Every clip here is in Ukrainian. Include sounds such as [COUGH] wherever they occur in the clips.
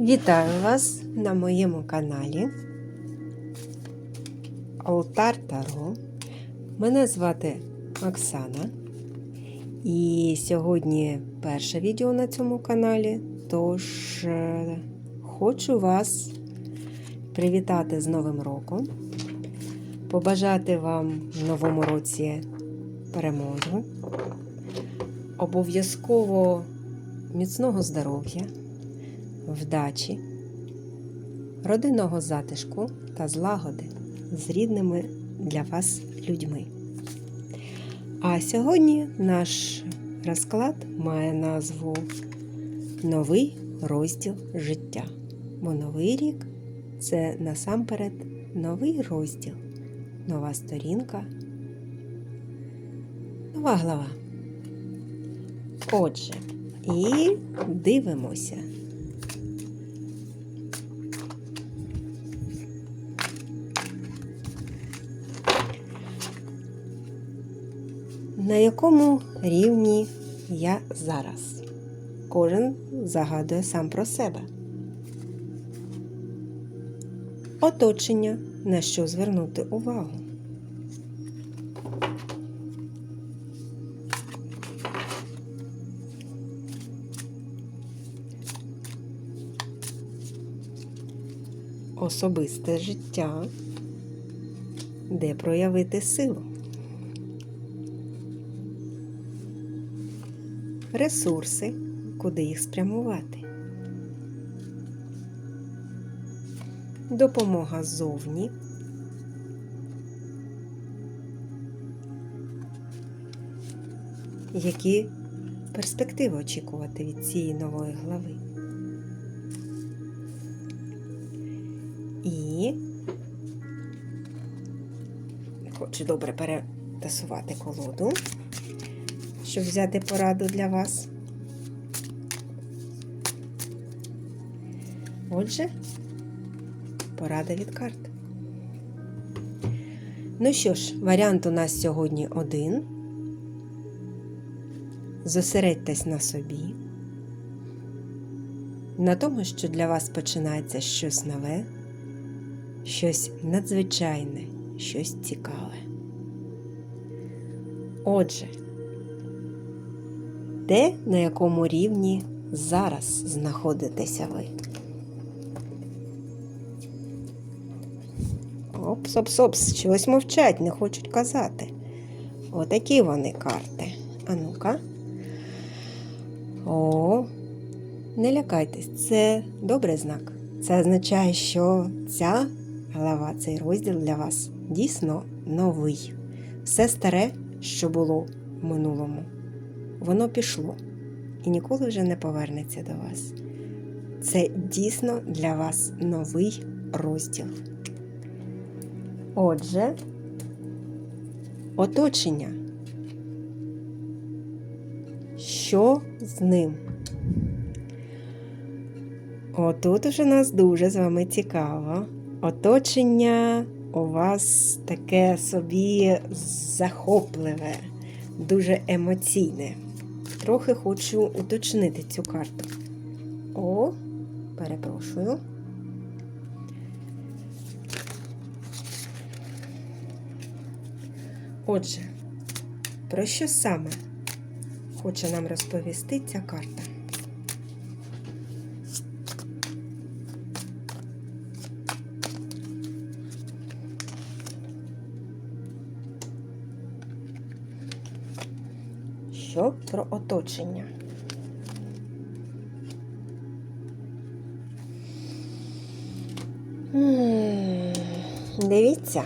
Вітаю вас на моєму каналі Алтар Таро. Мене звати Оксана. І сьогодні перше відео на цьому каналі. Тож е, хочу вас привітати з Новим роком, побажати вам в новому році перемоги, обов'язково міцного здоров'я вдачі, родинного затишку та злагоди з рідними для вас людьми. А сьогодні наш розклад має назву Новий розділ життя. Бо новий рік це насамперед новий розділ, нова сторінка, нова глава. Отже, і дивимося. На якому рівні я зараз? Кожен загадує сам про себе. Оточення, на що звернути увагу. Особисте життя, де проявити силу. Ресурси, куди їх спрямувати. Допомога ззовні. Які перспективи очікувати від цієї нової глави? І хочу добре перетасувати колоду щоб взяти пораду для вас. Отже, порада від карт. Ну що ж, варіант у нас сьогодні один. Зосередьтесь на собі, на тому, що для вас починається щось нове, щось надзвичайне, щось цікаве. Отже, де на якому рівні зараз знаходитеся ви. Опс, опс, опс, чогось мовчать, не хочуть казати. Отакі вони карти. А ну-ка. О, не лякайтесь, це добрий знак. Це означає, що ця глава, цей розділ для вас дійсно новий. Все старе, що було в минулому воно пішло і ніколи вже не повернеться до вас. Це дійсно для вас новий розділ. Отже, оточення. Що з ним? Отут уже нас дуже з вами цікаво. Оточення у вас таке собі захопливе, дуже емоційне трохи хочу уточнити цю карту. О, перепрошую. Отже, про що саме хоче нам розповісти ця карта? Що про оточення. Дивіться,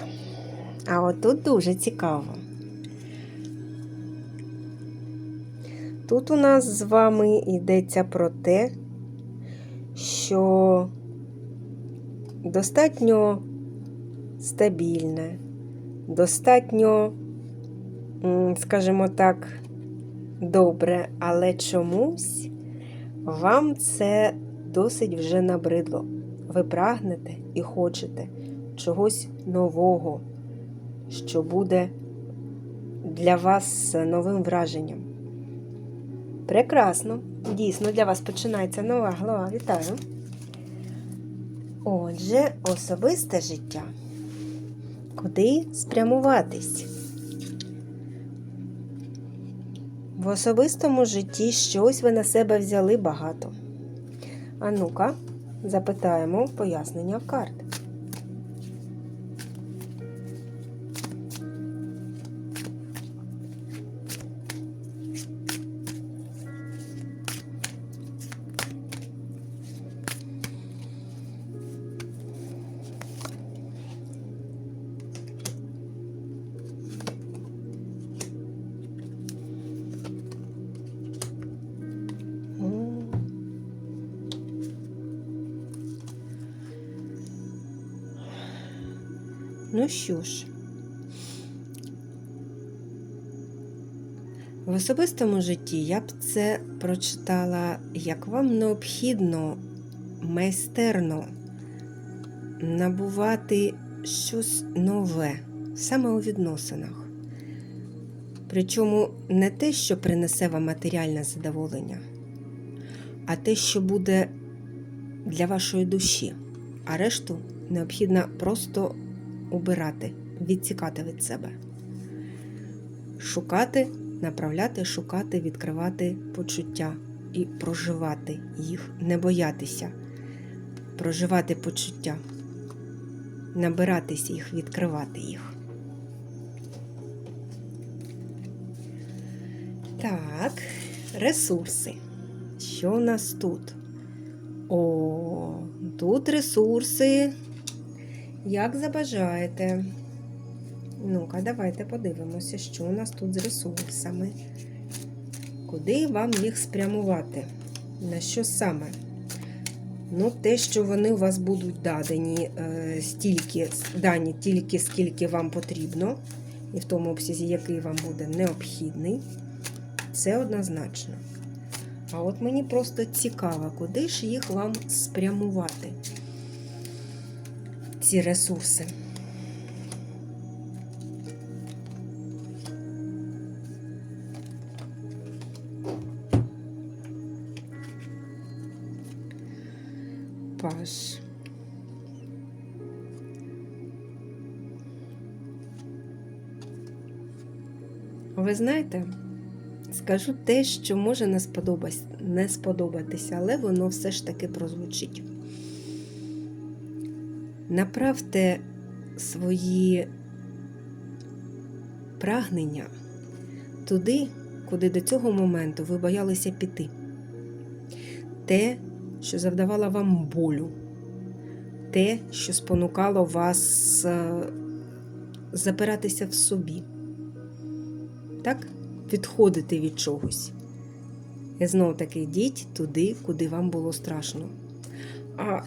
а отут дуже цікаво. Тут у нас з вами йдеться про те, що достатньо стабільне, достатньо, скажімо так, добре, але чомусь вам це досить вже набридло. Ви прагнете і хочете чогось нового, що буде для вас новим враженням. Прекрасно! Дійсно, для вас починається нова глава. Вітаю! Отже, особисте життя. Куди спрямуватись? В особистому житті щось ви на себе взяли багато. А ну-ка, запитаємо пояснення в карт. Ну що ж, в особистому житті я б це прочитала, як вам необхідно майстерно набувати щось нове саме у відносинах. Причому не те, що принесе вам матеріальне задоволення, а те, що буде для вашої душі. А решту необхідно просто убирати, відсікати від себе. Шукати, направляти, шукати, відкривати почуття і проживати їх, не боятися, проживати почуття, набиратися їх, відкривати їх. Так, ресурси. Що у нас тут? О, тут ресурси. Як забажаєте. Ну-ка, давайте подивимося, що у нас тут з ресурсами. Куди вам їх спрямувати? На що саме? Ну, те, що вони у вас будуть дані е, стільки, дані тільки скільки вам потрібно, і в тому обсязі, який вам буде необхідний, це однозначно. А от мені просто цікаво, куди ж їх вам спрямувати, ці ресурси. Паш. Ви знаєте, скажу те, що може не, сподобатися, але воно все ж таки прозвучить. Направте свої прагнення туди, куди до цього моменту ви боялися піти. Те, що завдавало вам болю, те, що спонукало вас е, запиратися в собі. Так? Відходити від чогось. І знов таки йдіть туди, куди вам було страшно. А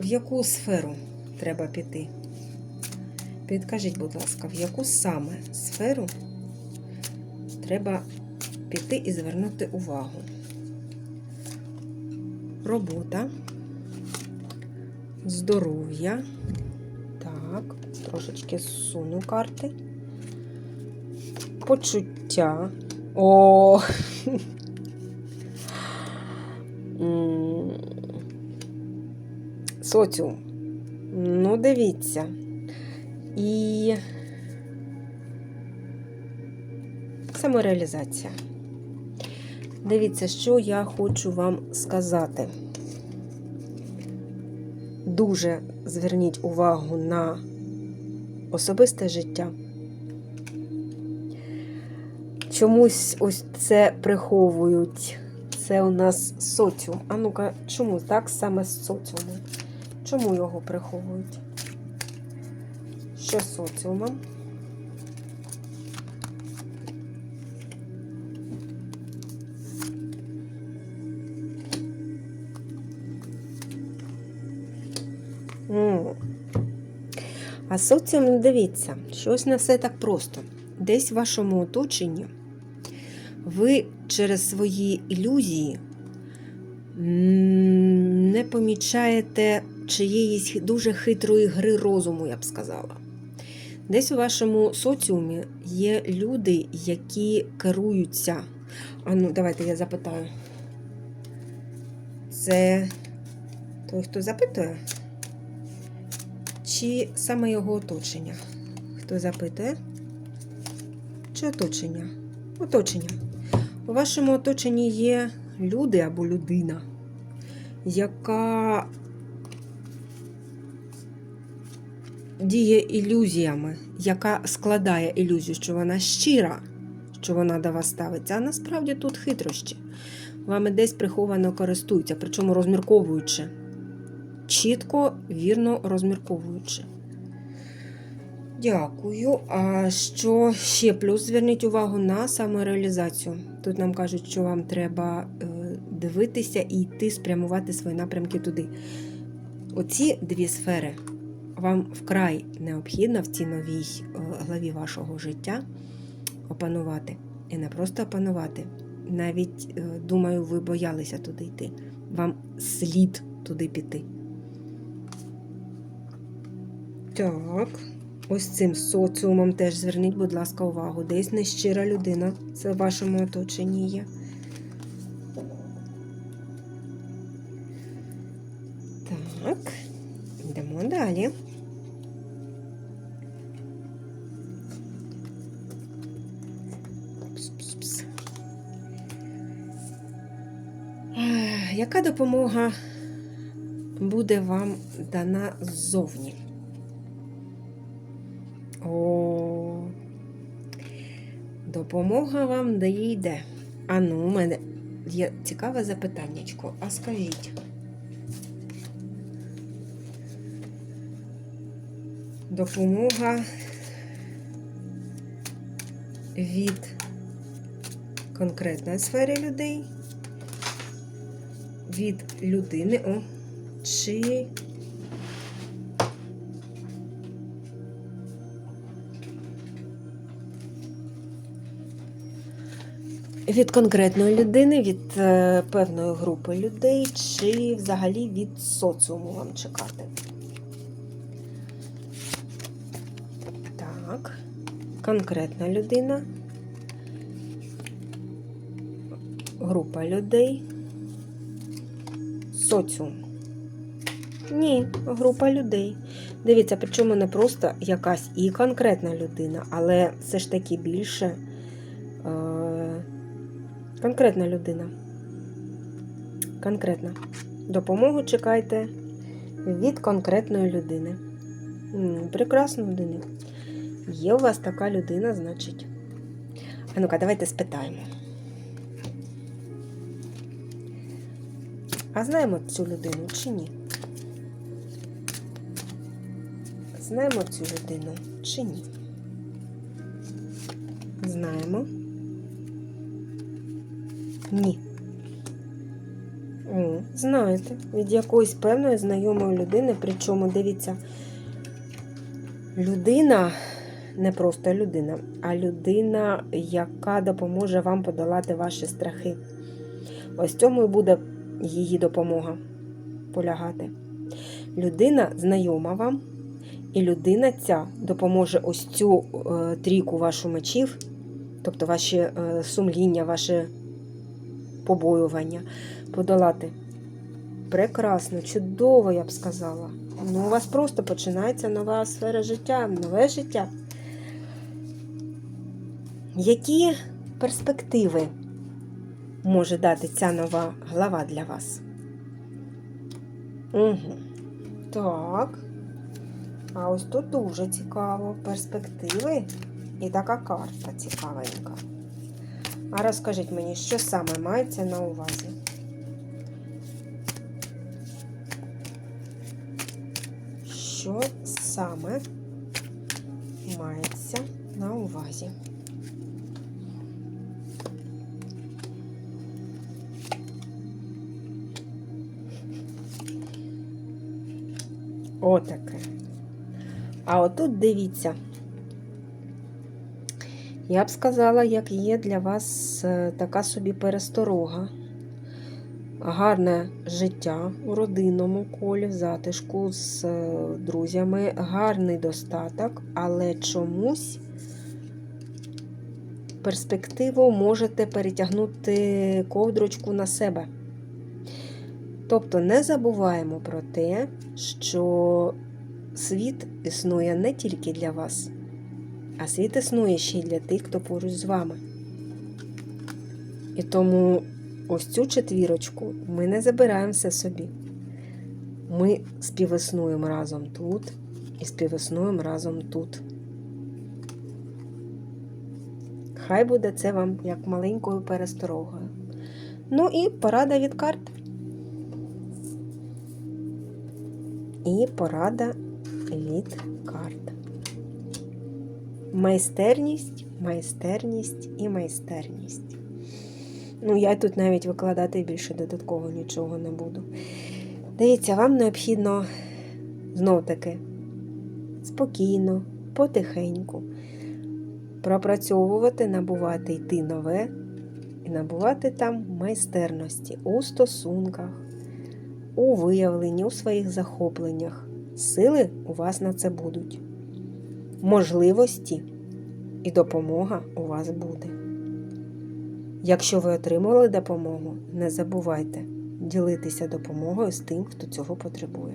в яку сферу треба піти? Підкажіть, будь ласка, в яку саме сферу треба піти і звернути увагу? Робота, здоров'я. Так, трошечки зсуну карти. Почуття. О! [LAUGHS] Соціум. Ну, дивіться. І самореалізація. Дивіться, що я хочу вам сказати. Дуже зверніть увагу на особисте життя. Чомусь ось це приховують. Це у нас соціум. А ну-ка, чому так саме з соціумом? Чому його приховують? Що з соціумом? А соціум, ну, дивіться, щось не все так просто. Десь в вашому оточенні ви через свої ілюзії не помічаєте чиєїсь дуже хитрої гри розуму, я б сказала. Десь у вашому соціумі є люди, які керуються. А ну, давайте я запитаю. Це той, хто запитує? чи саме його оточення? Хто запитує? Чи оточення? Оточення. У вашому оточенні є люди або людина, яка діє ілюзіями, яка складає ілюзію, що вона щира, що вона до вас ставиться, а насправді тут хитрощі. Вами десь приховано користуються, причому розмірковуючи. Чітко, вірно розмірковуючи. Дякую. А що ще плюс? Зверніть увагу на самореалізацію. Тут нам кажуть, що вам треба е, дивитися і йти спрямувати свої напрямки туди. Оці дві сфери вам вкрай необхідно в цій новій е, главі вашого життя опанувати. І не просто опанувати. Навіть, е, думаю, ви боялися туди йти. Вам слід туди піти. Так, ось цим соціумом теж зверніть, будь ласка, увагу. Десь нещира людина. Це в вашому оточенні є. Яка допомога буде вам дана ззовні? О, допомога вам дає йде. А ну, у мене є цікаве запитаннячко. А скажіть. Допомога від конкретної сфери людей, від людини, о, чи від конкретної людини, від е, певної групи людей, чи взагалі від соціуму вам чекати. Так, конкретна людина, група людей, соціум. Ні, група людей. Дивіться, причому не просто якась і конкретна людина, але все ж таки більше е, конкретна людина. Конкретна. Допомогу чекайте від конкретної людини. Прекрасна людина. Є у вас така людина, значить. А ну-ка, давайте спитаємо. А знаємо цю людину чи ні? Знаємо цю людину чи ні? Знаємо. Ні. О, знаєте, від якоїсь певної знайомої людини, причому дивіться, людина, не просто людина, а людина, яка допоможе вам подолати ваші страхи. Ось цьому і буде її допомога полягати. Людина знайома вам, і людина ця допоможе ось цю е, трійку вашу мечів, тобто ваші е, сумління, ваше побоювання подолати. Прекрасно, чудово, я б сказала. Ну, у вас просто починається нова сфера життя, нове життя. Які перспективи може дати ця нова глава для вас? Угу. Так. А ось тут дуже цікаво. Перспективи і така карта цікавенька. А розкажіть мені, що саме мається на увазі? Що саме мається на увазі? Отаке. А отут дивіться. Я б сказала, як є для вас е, така собі пересторога. Гарне життя у родинному колі, в затишку з е, друзями, гарний достаток, але чомусь перспективу можете перетягнути ковдрочку на себе. Тобто не забуваємо про те, що світ існує не тільки для вас, а світ існує ще й для тих, хто поруч з вами. І тому ось цю четвірочку ми не забираємо все собі. Ми співіснуємо разом тут і співіснуємо разом тут. Хай буде це вам як маленькою пересторогою. Ну і порада від карт. І порада від карт. Майстерність, майстерність і майстерність. Ну, я тут навіть викладати більше додатково нічого не буду. Дивіться, вам необхідно знов таки спокійно, потихеньку пропрацьовувати, набувати йти нове і набувати там майстерності у стосунках, у виявленні, у своїх захопленнях. Сили у вас на це будуть. Можливості і допомога у вас буде. Якщо ви отримали допомогу, не забувайте ділитися допомогою з тим, хто цього потребує.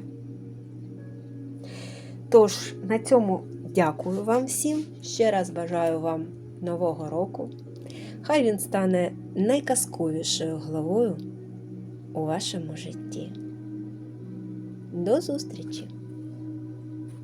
Тож, на цьому дякую вам всім. Ще раз бажаю вам нового року. Хай він стане найказковішою главою у вашому житті. До зустрічі!